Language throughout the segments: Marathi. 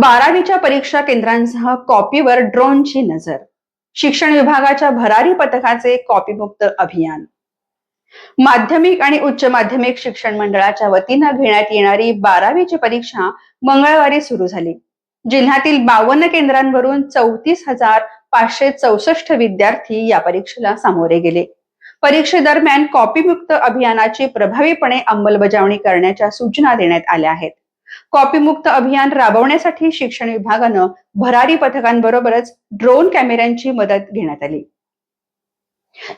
बारावीच्या परीक्षा केंद्रांसह कॉपीवर ड्रोनची नजर. शिक्षण विभागाच्या भरारी पथकाचे कॉपीमुक्त अभियान. माध्यमिक आणि उच्च माध्यमिक शिक्षण मंडळाच्या वतीनं घेण्यात येणारी बारावीची परीक्षा मंगळवारी सुरू झाली. जिल्ह्यातील बावन्न केंद्रांवरून चौतीस हजार पाचशे चौसष्ट विद्यार्थी या परीक्षेला सामोरे गेले. परीक्षेदरम्यान कॉपीमुक्त अभियानाची प्रभावीपणे अंमलबजावणी करण्याच्या सूचना देण्यात आल्या आहेत. कॉपीमुक्त अभियान राबवण्यासाठी शिक्षण विभागानं भरारी पथकांबरोबरच ड्रोन कॅमेऱ्यांची मदत घेण्यात आली.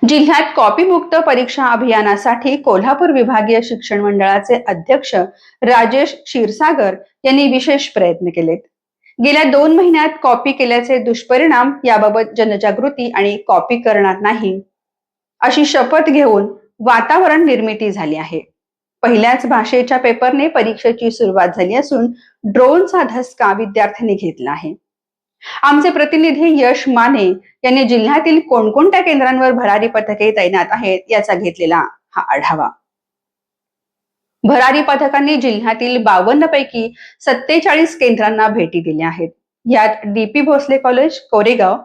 जिल्ह्यात कॉपीमुक्त परीक्षा अभियानासाठी कोल्हापूर विभागीय शिक्षण मंडळाचे अध्यक्ष राजेश क्षीरसागर यांनी विशेष प्रयत्न केलेत. गेल्या दोन महिन्यात कॉपी केल्याचे दुष्परिणाम याबाबत जनजागृती आणि कॉपी करणार नाही अशी शपथ घेऊन वातावरण निर्मिती झाली आहे. पहिल्याच भाषेच्या पेपरने परीक्षेची सुरुवात झाली असून ड्रोनचा धसका विद्यार्थ्यांनी घेतला आहे. आमचे प्रतिनिधी यश माने यांनी जिल्ह्यातील कोणकोणत्या केंद्रांवर भरारी पथके तैनात आहेत याचा घेतलेला हा आढावा. भरारी पथकांनी जिल्ह्यातील बावन्न पैकी सत्तेचाळीस केंद्रांना भेटी दिल्या आहेत. यात D P Bhosale college Koregaon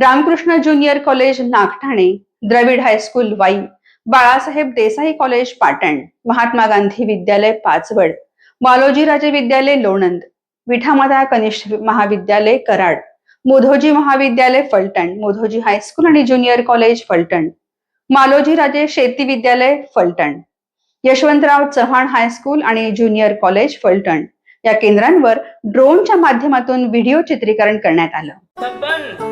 Ramakrishna junior college Nagthane Dravid high school Wai Balasaheb Desai college Patan Mahatma Gandhi Vidyalaya Pachwad Malojiraje विद्यालय लोणंद विठामाता कनिष्ठ महाविद्यालय कराड मोधोजी महाविद्यालय फलटण मोधोजी हायस्कूल आणि junior college Phaltan Maloji Raje Sheti Vidyalaya Phaltan Yashwantrao Chavan high school आणि ज्युनियर कॉलेज फलटण या केंद्रांवर ड्रोनच्या माध्यमातून व्हिडिओ चित्रीकरण करण्यात आलं.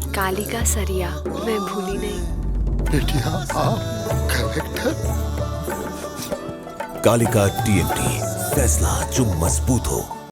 कालिका सरिया मैं भूली नहीं। बेटिया आप कलेक्टर कालिका टीएमटी फैसला जो मज़बूत हो।